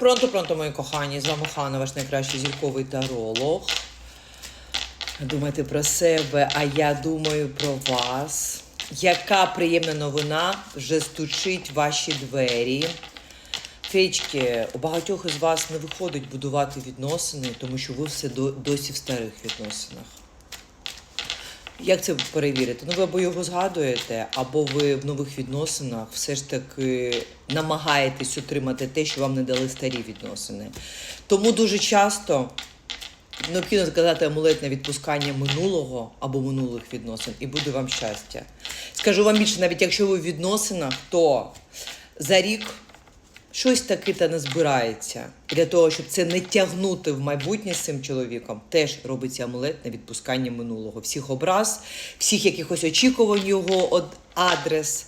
Пронто, пронто, мої кохані, з вами Хана, ваш найкращий зірковий таролог. Думайте про себе, а я думаю про вас. Яка приємна новина вже стучить ваші двері. Феєчки, у багатьох із вас не виходить будувати відносини, тому що ви все досі в старих відносинах. Як це перевірити? Ну, ви або його згадуєте, або ви в нових відносинах все ж таки намагаєтесь отримати те, що вам не дали старі відносини. Тому дуже часто необхідно сказати амулет на відпускання минулого або минулих відносин, і буде вам щастя. Скажу вам більше, навіть якщо ви в відносинах, то за рік щось таки та не. Для того, щоб це не тягнути в майбутнє з цим чоловіком, теж робиться амулет на відпускання минулого. Всіх образ, всіх якихось очікувань його адрес.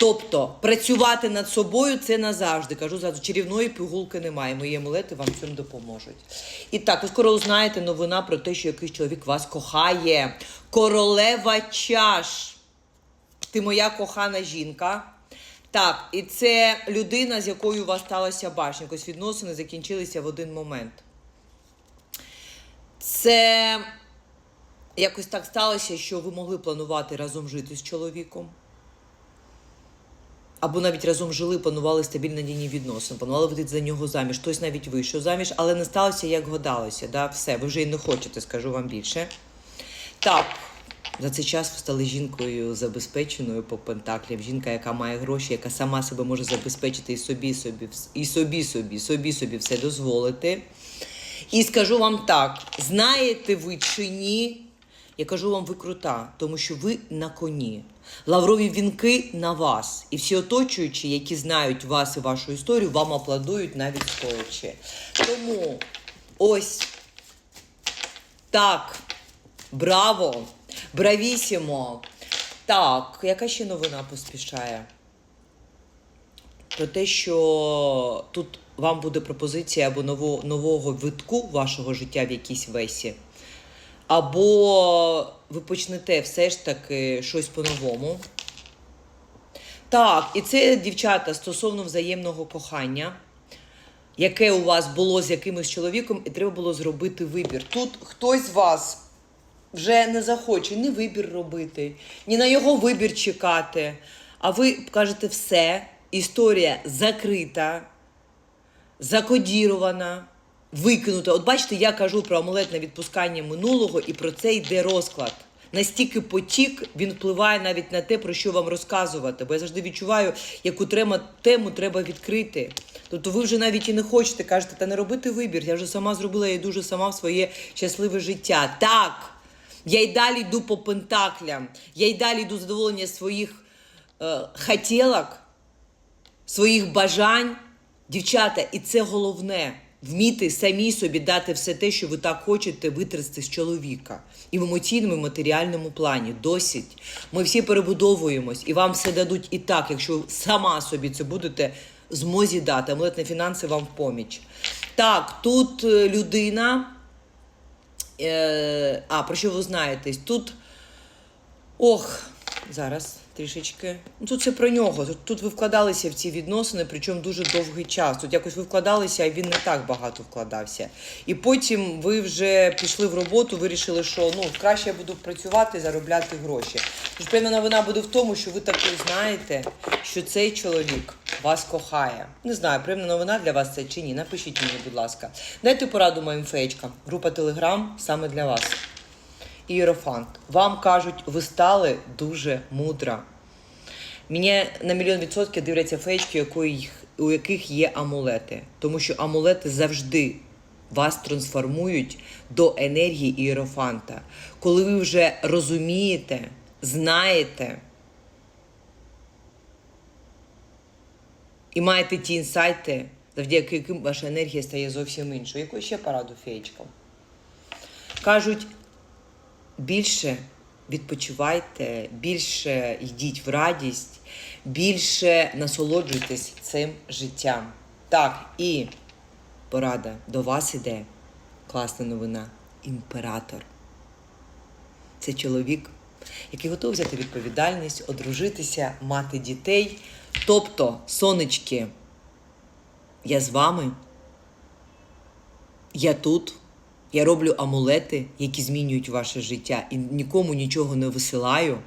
Тобто працювати над собою це назавжди. Кажу зразу, чарівної пігулки немає. Мої амулети вам цим допоможуть. І так, ви скоро узнаєте новина про те, що якийсь чоловік вас кохає. Королева чаш. Ти моя кохана жінка. Так, і це людина, з якою у вас сталася башня. Якось відносини закінчилися в один момент. Це якось так сталося, що ви могли планувати разом жити з чоловіком. Або навіть разом жили, планували стабільні надійні відносини, планували вийти за нього заміж. Хтось навіть вийшов заміж, але не сталося, як гадалося. Да? Все, ви вже і не хочете, скажу вам більше. Так, за цей час ви стали жінкою забезпеченою по пентаклям. Жінка, яка має гроші, яка сама себе може забезпечити і собі, собі, і собі, собі, собі, собі все дозволити. І скажу вам так: знаєте ви чи ні? Я кажу вам, ви крута, тому що ви на коні. Лаврові вінки на вас. І всі оточуючі, які знають вас і вашу історію, вам аплодують навіть стоячи. Тому ось так. Браво! Бравісімо! Так, яка ще новина поспішає? Про те, що тут вам буде пропозиція або нового, нового витку вашого життя в якійсь весі, або ви почнете все ж таки щось по-новому. Так, і це дівчата стосовно взаємного кохання, яке у вас було з якимось чоловіком, і треба було зробити вибір. Тут хтось з вас вже не захоче ні вибір робити, ні на його вибір чекати. А ви кажете все, історія закрита, закодірована, викинута. От бачите, я кажу про амулет на відпускання минулого, і про це йде розклад. Настільки потік він впливає навіть на те, про що вам розказувати. Бо я завжди відчуваю, яку трема, тему треба відкрити. Тобто ви вже навіть і не хочете, кажете, та не робити вибір. Я вже сама зробила, я йду вже сама в своє щасливе життя. Так, я й далі йду по пентаклям, я й далі йду задоволення своїх е, хотілок, своїх бажань. Дівчата, і це головне. Вміти самі собі дати все те, що ви так хочете витрясти з чоловіка. І в емоційному, і матеріальному плані. Досить. Ми всі перебудовуємось, і вам все дадуть і так, якщо ви сама собі це будете змозі дати. Амулет на фінанси вам в поміч. Так, тут е, людина. Е, а, про що ви знаєте? Тут. Ох, зараз трішечки. Ну, тут це про нього. Тут, тут ви вкладалися в ці відносини, причому дуже довгий час. Тут якось ви вкладалися, а він не так багато вкладався. І потім ви вже пішли в роботу, вирішили, що ну краще я буду працювати, заробляти гроші. Тож певна новина буде в тому, що ви таки знаєте, що цей чоловік вас кохає. Не знаю, приємна новина для вас це чи ні. Напишіть мені, будь ласка. Дайте пораду моїм феєчкам. Група Телеграм саме для вас. Іерофант. Вам кажуть, ви стали дуже мудра. Мені на мільйон відсотків дивляться феєчки, у яких є амулети. Тому що амулети завжди вас трансформують до енергії іерофанта. Коли ви вже розумієте, знаєте і маєте ті інсайти, завдяки яким ваша енергія стає зовсім іншою. Яку ще пораду феєчкам? Кажуть, більше відпочивайте, більше йдіть в радість, більше насолоджуйтесь цим життям. Так, і порада до вас іде. Класна новина. Імператор. Це чоловік, який готовий взяти відповідальність, одружитися, мати дітей. Тобто, сонечки, Я з вами. Я тут. Я роблю амулети, які змінюють ваше життя, і нікому нічого не висилаю.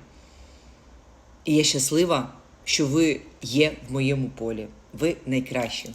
І я щаслива, що ви є в моєму полі. Ви найкращі.